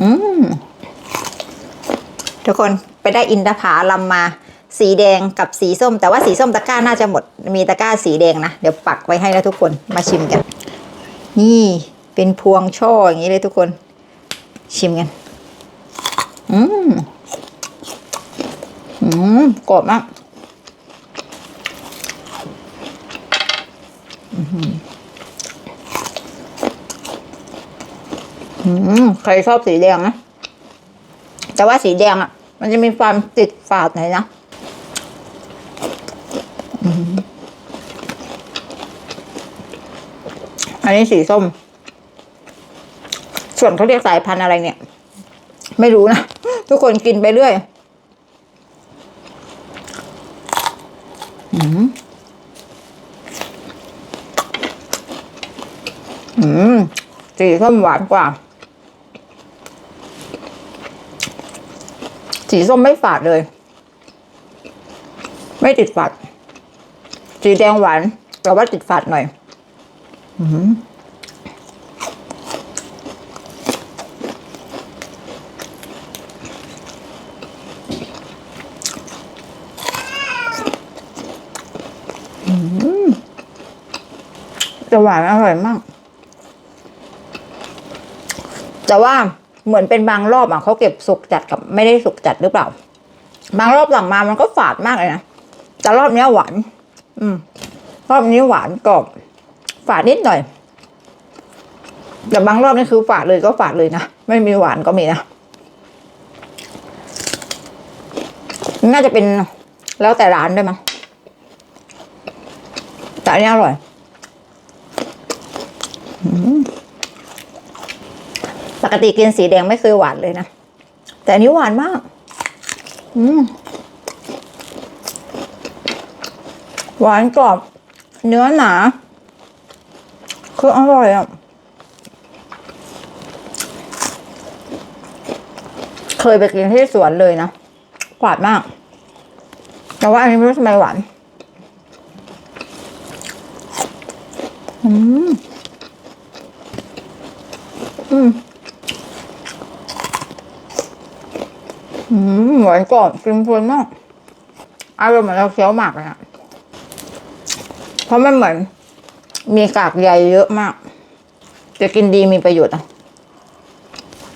อืมทุกคนไปได้อินทผาลัมมาสีแดงกับสีส้ม แต่ว่าสีส้มตะกร้าน่าจะหมดมีตะกร้าสีแดงนะ เดี๋ยวปักไว้ให้แล้วทุกคนมาชิมกัน นี่เป็นพวงช่ออย่างนี้เลยทุกคน ชิมกัน อืมอืมกรอบมากอื้อหืออืม ใครชอบสีแดงนะ แต่ว่าสีแดงอะ มันจะมีความติดฝาดหน่อยนะอันนี้สีส้ม ส่วนเขาเรียกสายพันธุ์อะไรเนี่ย ไม่รู้นะ ทุกคนกินไปเรื่อยอืมอืมสีส้มหวานกว่า สีส้มไม่ฝาดเลย ไม่ติดฝาด สีแดงหวาน แต่ว่าติดฝาดหน่อย อืมจะหวานอร่อยมาก แต่ว่า เหมือนเป็นบางรอบอะเขาเก็บสุกจัดกับไม่ได้สุกจัดหรือเปล่า บางรอบสั่งมามันก็ฝาดมากเลยนะแต่รอบนี้หวาน อืม รอบนี้หวานกรอบฝาดนิดหน่อย แต่บางรอบนี่คือฝาดเลยก็ฝาดเลยนะไม่มีหวานก็มีนะน่าจะเป็นแล้วแต่ร้านด้วยมั้งแต่อันนี้อร่อย ปกติกินสีแดงไม่เคยหวานเลยนะ แต่อันนี้หวานมาก อืม หวานกรอบ เนื้อหนา คืออร่อยอะ เคยไปกินที่สวนเลยนะ หวานมาก แต่ว่าอันนี้ไม่รู้ทำไมหวาน อืม อืม อืม หวานกรอบกินเพลินมากอารมณ์เหมือนเราเคี้ยวหมากเลยอะเพราะมันเหมือน มีกากใยเยอะมาก จะกินดีมีประโยชน์อะ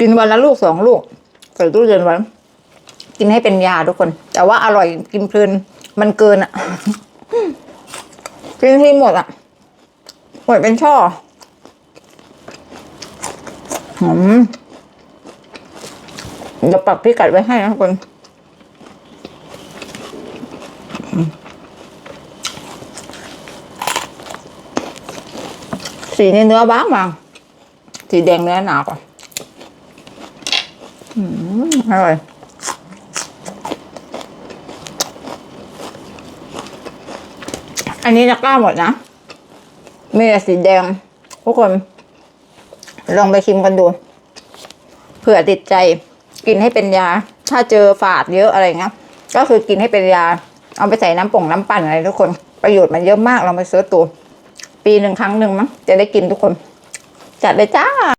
กินวันละลูกสองลูกใส่ตู้เย็นไว้กินให้เป็นยาทุกคน แต่ว่าอร่อยกินเพลินมันเกินอะ กินที่หมดอะหมดเป็นช่อหอมเดี๋ยวปักพิกัดไว้ให้นะทุกคน สีในเนื้อบางบางสีแดงเนื้อหนากว่าอืมอร่อยอันนี้จะกล้าหมดนะมีแต่สีแดง ทุกคน ลองไปชิมกันดู เผื่อติดใจ กินให้เป็นยา ถ้าเจอฝาดเยอะอะไรเงี้ยก็คือกินให้เป็นยา เอาไปใส่น้ำป่งน้ำปั่นอะไรทุกคน ประโยชน์มันเยอะมากลองไปเสิร์ชดู ปีหนึ่งครั้งหนึ่งมั้งจะได้กินทุกคน จัดเลยจ้า